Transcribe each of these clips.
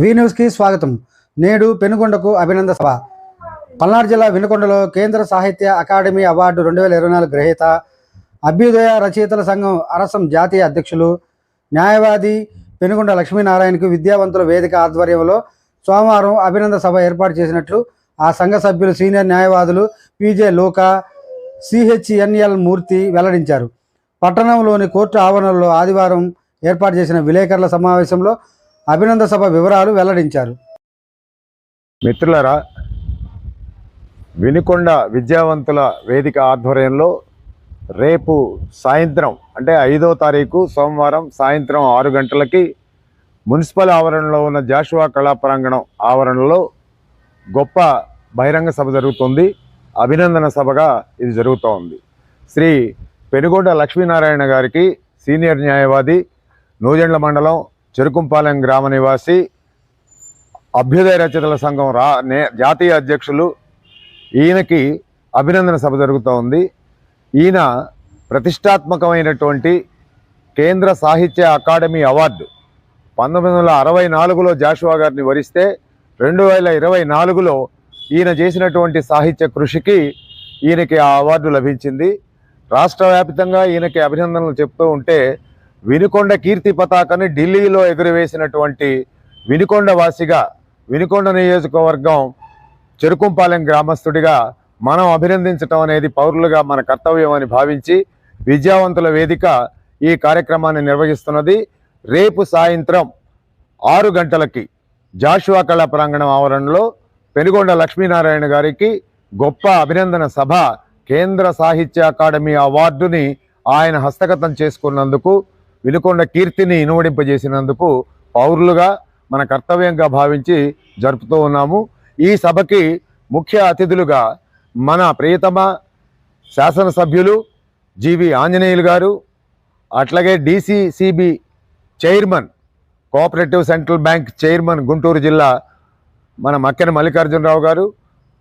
వి న్యూస్కి స్వాగతం. నేడు పెనుగొండకు అభినంద సభ. పల్నాడు జిల్లా వెనుకొండలో కేంద్ర సాహిత్య అకాడమీ అవార్డు రెండు వేల ఇరవై నాలుగు గ్రహీత అభ్యుదయ రచయితల సంఘం అరసం జాతీయ అధ్యక్షులు న్యాయవాది పెనుగొండ లక్ష్మీనారాయణకు విద్యావంతుల వేదిక ఆధ్వర్యంలో సోమవారం అభినంద సభ ఏర్పాటు చేసినట్లు ఆ సంఘ సభ్యులు సీనియర్ న్యాయవాదులు పీజే లోకా సిహెచ్ఎన్ఎల్ మూర్తి వెల్లడించారు. పట్టణంలోని కోర్టు ఆవరణలో ఆదివారం ఏర్పాటు చేసిన విలేకరుల సమావేశంలో అభినంద సభ వివరాలు వెల్లడించారు. మిత్రులరా వినుకొండ విద్యావంతుల వేదిక ఆధ్వర్యంలో రేపు సాయంత్రం అంటే ఐదో తారీఖు సోమవారం సాయంత్రం ఆరు గంటలకి మున్సిపల్ ఆవరణలో ఉన్న జాషువా కళాప్రాంగణం ఆవరణలో గొప్ప బహిరంగ సభ జరుగుతుంది. అభినందన సభగా ఇది జరుగుతూ ఉంది శ్రీ పెనుగొండ లక్ష్మీనారాయణ గారికి సీనియర్ న్యాయవాది నూజెండ్ల మండలం చెరుకుంపాలెం గ్రామ నివాసి అభ్యుదయ రచయితల సంఘం రా నే జాతీయ అధ్యక్షులు. ఈయనకి అభినందన సభ జరుగుతూ ఉంది. ఈయన ప్రతిష్టాత్మకమైనటువంటి కేంద్ర సాహిత్య అకాడమీ అవార్డు పంతొమ్మిది వందల అరవై నాలుగులో జాషువా గారిని వరిస్తే రెండు వేల ఇరవై నాలుగులో ఈయన చేసినటువంటి సాహిత్య కృషికి ఈయనకి ఆ అవార్డు లభించింది. రాష్ట్ర వ్యాప్తంగా ఈయనకి అభినందనలు చెప్తూ ఉంటే వినుకొండ కీర్తి పతాకాన్ని ఢిల్లీలో ఎగురవేసినటువంటి వినుకొండ వాసిగా వినుకొండ నియోజకవర్గం చెరుకుంపాలెం గ్రామస్తుడిగా మనం అభినందించటం అనేది పౌరులుగా మన కర్తవ్యం అని భావించి విద్యావంతుల వేదిక ఈ కార్యక్రమాన్ని నిర్వహిస్తున్నది. రేపు సాయంత్రం ఆరు గంటలకి జాషువా కళా ప్రాంగణం ఆవరణలో పెనుగొండ లక్ష్మీనారాయణ గారికి గొప్ప అభినందన సభ కేంద్ర సాహిత్య అకాడమీ అవార్డుని ఆయన హస్తగతం చేసుకున్నందుకు వినుకొండ కీర్తిని ఇనువడింపజేసినందుకు పౌరులుగా మన కర్తవ్యంగా భావించి జరుపుతూ ఉన్నాము. ఈ సభకి ముఖ్య అతిథులుగా మన ప్రియతమ శాసనసభ్యులు జీవి ఆంజనేయులు గారు అట్లాగే DCCB chairman cooperative central bank chairman Guntur జిల్లా మన మక్కెన మల్లికార్జునరావు గారు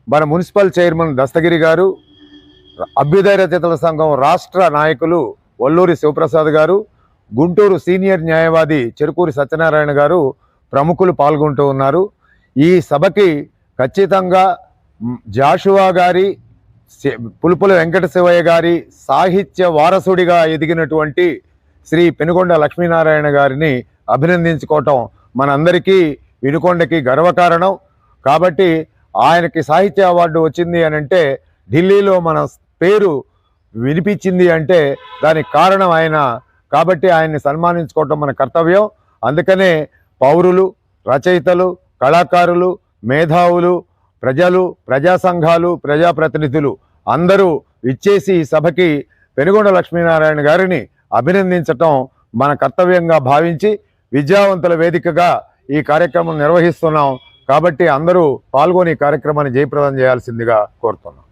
మన మున్సిపల్ చైర్మన్ దస్తగిరి గారు అభ్యుదయ రచయితల సంఘం రాష్ట్ర నాయకులు వల్లూరి శివప్రసాద్ గారు గుంటూరు సీనియర్ న్యాయవాది చెరుకూరి సత్యనారాయణ గారు ప్రముఖులు పాల్గొంటూ ఉన్నారు. ఈ సభకి ఖచ్చితంగా జాషువా గారి పులుపుల వెంకట శివయ్య గారి సాహిత్య వారసుడిగా ఎదిగినటువంటి శ్రీ పెనుగొండ లక్ష్మీనారాయణ గారిని అభినందించుకోవటం మనందరికీ వినుకొండకి గర్వకారణం కాబట్టి ఆయనకి సాహిత్య అవార్డు వచ్చింది అని అంటే ఢిల్లీలో మన పేరు వినిపించింది అంటే దానికి కారణం ఆయన కాబట్టి ఆయన్ని సన్మానించుకోవటం మన కర్తవ్యం. అందుకనే పౌరులు రచయితలు కళాకారులు మేధావులు ప్రజలు ప్రజా సంఘాలు ప్రజాప్రతినిధులు అందరూ ఇచ్చేసి ఈ సభకి పెనుగొండ లక్ష్మీనారాయణ గారిని అభినందించటం మన కర్తవ్యంగా భావించి విద్యావంతుల వేదికగా ఈ కార్యక్రమం నిర్వహిస్తున్నాం. కాబట్టి అందరూ పాల్గొని కార్యక్రమాన్ని జయప్రదం చేయాల్సిందిగా కోరుతున్నాం.